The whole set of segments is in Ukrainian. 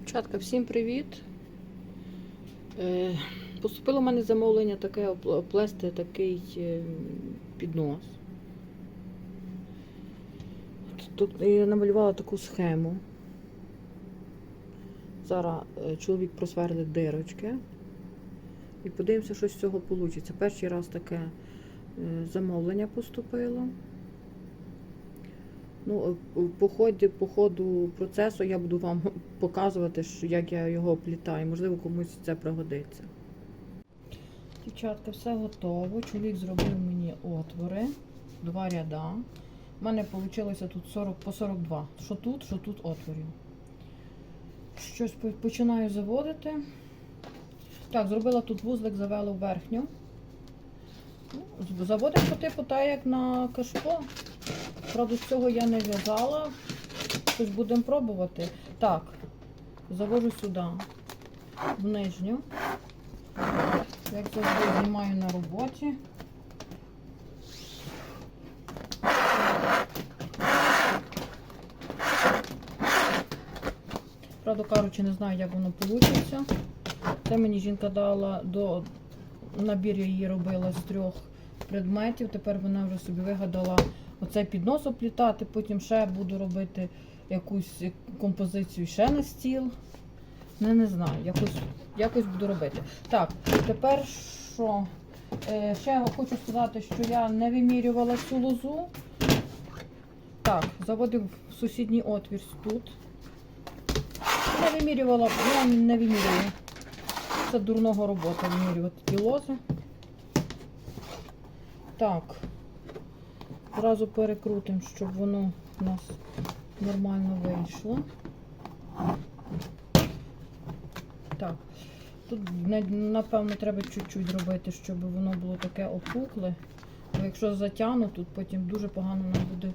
Дівчатка, всім привіт. Е, поступило в мене замовлення таке опл- оплести такий е, піднос. Тут я намалювала таку схему. Зараз е, чоловік просверлить дирочки. І подивимося, що з цього вийде. Перший раз таке замовлення поступило. Ну, е, по ході, по ходу процесу я буду вам показувати, що, як я його оплітаю. Можливо, комусь це пригодиться. Дівчатка, все готово. Чоловік зробив мені отвори, два ряда. У мене вийшло тут 40 по 42. Що тут, що тут отворів. Щось починаю заводити. Так, зробила тут вузлик, завела в верхню. Ну, Заводимо по типу так, як на кашпо. Правда, з цього я не в'язала. Щось будемо пробувати. Так, завожу сюди, в нижню. Як завжди знімаю на роботі. Правда кажучи, не знаю, як воно вийде. Це мені жінка дала до набір я її робила з трьох предметів. Тепер вона вже собі вигадала оцей піднос оплітати, потім ще буду робити якусь композицію ще на стіл. Не, не знаю, якось, якось буду робити. Так, тепер що? Е, ще хочу сказати, що я не вимірювала цю лозу. Так, заводив сусідній отвір тут. Не вимірювала, я не вимірюю. Це дурного робота вимірювати ті лози. Так. Зразу перекрутимо, щоб воно у нас нормально вийшло. Так. Тут напевно треба чуть-чуть зробити, щоб воно було таке опукле. Бо якщо затягну, тут потім дуже погано нам буде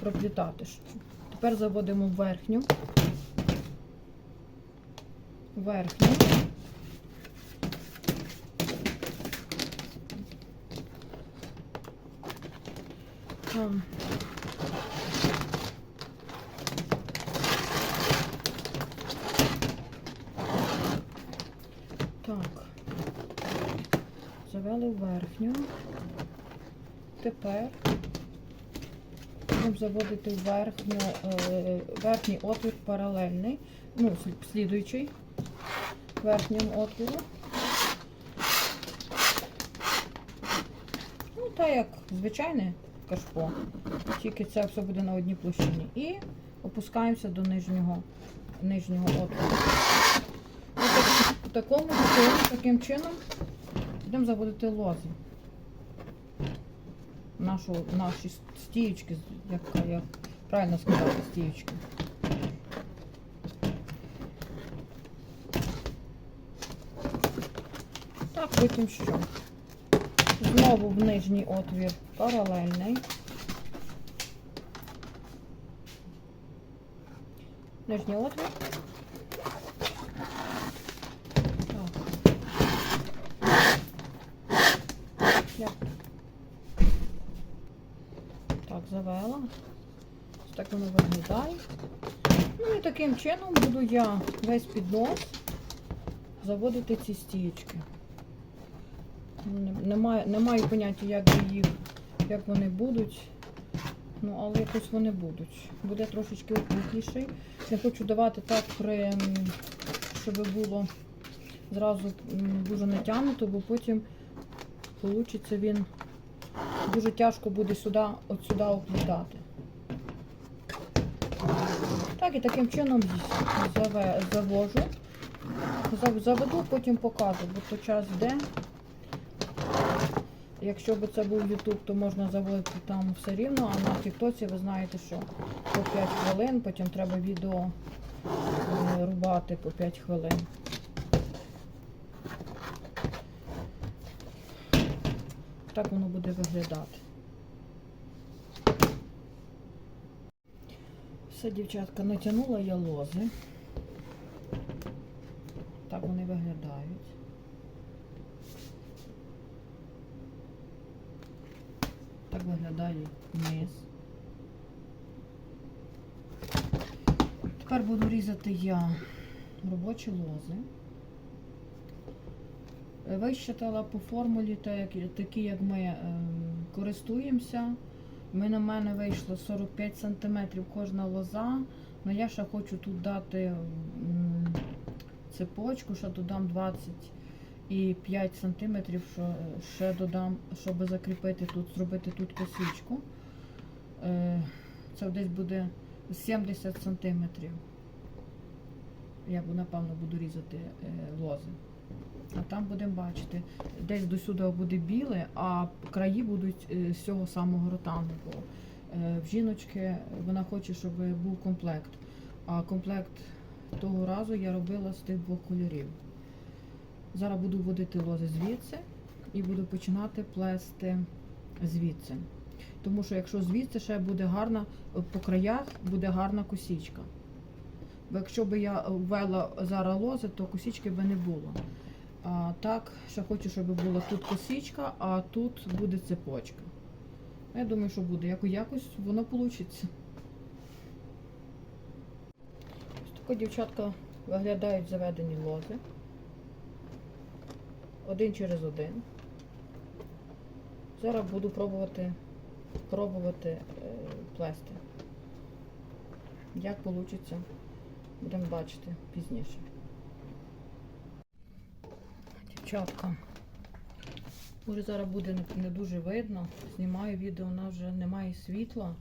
проплітати. Тепер заводимо верхню. Верхню. Так. Завели верхню. Тепер будемо заводити верхню, е, верхній отвір паралельний, ну, слідуючий верхньому отвору. Ну, так як звичайне кашпо, тільки це все буде на одній площині. І опускаємося до нижнього, нижнього отвору. Так, по такому, таким чином будемо заводити лози. Нашу, наші стіючки, як, як правильно сказати, стіючки. Так, потім що? Знову в нижній отвір паралельний. Нижній отвір. Так. Так, завела. Ось так воно виглядає. Ну і таким чином буду я весь піднос заводити ці стієчки. Не, немає, маю поняття, як їх, як вони будуть. Ну, але якось вони будуть. Буде трошечки опукліший. Не хочу давати так, при, щоб було зразу дуже натягнуто, бо потім получиться він дуже тяжко буде сюди, от сюди оплітати. Так, і таким чином завожу. Заведу, потім покажу, бо то час йде. Якщо б це був YouTube, то можна заводити там все рівно, а на Тіктоці ви знаєте, що по 5 хвилин, потім треба відео е, рубати по 5 хвилин. Так воно буде виглядати. Все, дівчатка, натягнула я лози. Так вони виглядають. Так виглядає низ. Тепер буду різати я робочі лози. Е, Вищитала по формулі, такі, як ми е, користуємося. Ми на мене вийшло 45 см кожна лоза. Ну я ще хочу тут дати цепочку, ще додам 25 см, що ще додам, щоб закріпити тут, зробити тут косичку. Е, Це десь буде 70 см. Я напевно буду різати е, лози. А там будемо бачити, десь до сюди буде біле, а краї будуть е, з цього самого е, в жіночки вона хоче, щоб був комплект. А комплект того разу я робила з тих двох кольорів. Зараз буду вводити лози звідси і буду починати плести звідси. Тому що якщо звідси ще буде гарна, е, по краях буде гарна косічка. Бо якщо б я ввела зараз лози, то косічки би не було. А так, ще хочу, щоб була тут косичка, а тут буде цепочка. Я думаю, що буде. Яко- Якось воно вийде. Ось тако дівчатка виглядають заведені лози. Один через один. Зараз буду пробувати, пробувати е, плести. Як вийде, будемо бачити пізніше. Дівчатка. Може зараз буде не, дуже видно. Знімаю відео, у нас вже немає світла.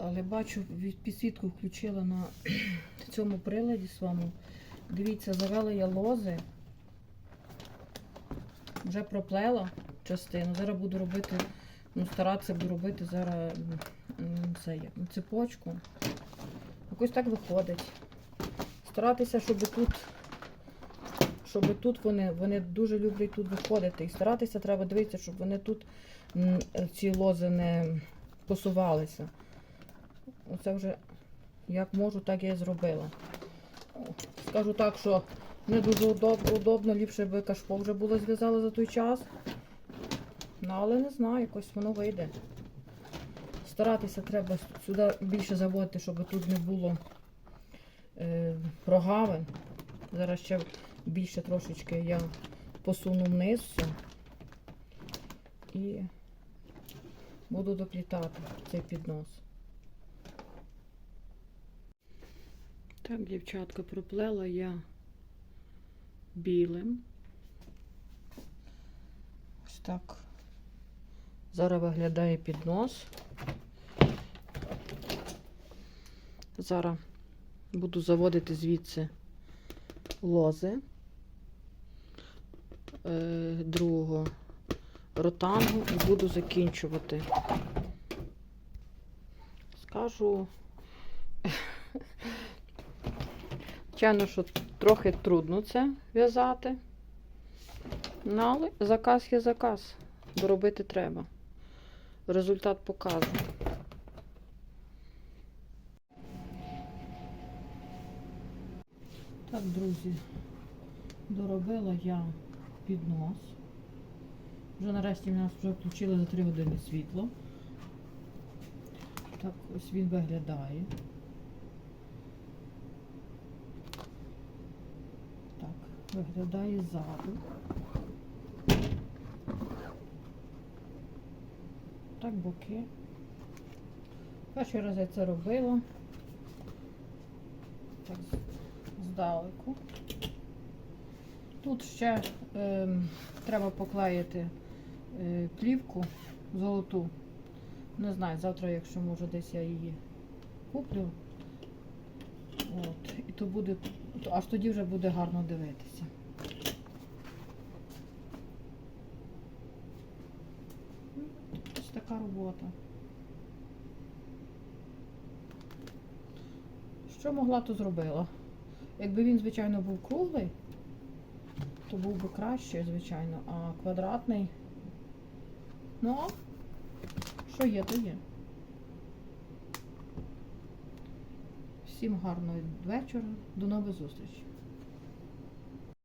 Але бачу, підсвітку включила на цьому приладі своєму. Дивіться, завела я лози. Вже проплела частину. Зараз буду робити, ну, старатися буду робити зараз це, цепочку. Якось так виходить. Старатися, щоб тут щоб тут вони, вони дуже люблять тут виходити. І старатися треба дивитися, щоб вони тут ці лози не посувалися. Оце вже як можу, так я і зробила. Скажу так, що не дуже удобно, удобно ліпше би кашпо вже було зв'язала за той час. Ну, але не знаю, якось воно вийде. Старатися треба сюди більше заводити, щоб тут не було е, прогавин. Зараз ще більше трошечки я посуну вниз все. І буду доплітати цей піднос. Так, дівчатка, проплела я білим. Ось так. Зараз виглядає піднос. Зараз буду заводити звідси лози е, другого ротангу і буду закінчувати. Скажу, звичайно, що трохи трудно це в'язати. Ну, але заказ є заказ. Доробити треба. Результат покаже. Так, друзі, доробила я піднос. Вже нарешті в нас вже включили за 3 години світло. Так ось він виглядає. Так, виглядає ззаду. Так, боки. Перший раз я це робила. Так, здалеку. Тут ще ем, треба поклеїти е, плівку золоту. Не знаю, завтра, якщо може десь я її куплю. От, і то буде, аж тоді вже буде гарно дивитися. Ось така робота. Що могла, то зробила. Якби він, звичайно, був круглий, то був би краще, звичайно, а квадратний. Ну, що є, то є. Всім гарного вечора, до нових зустрічей.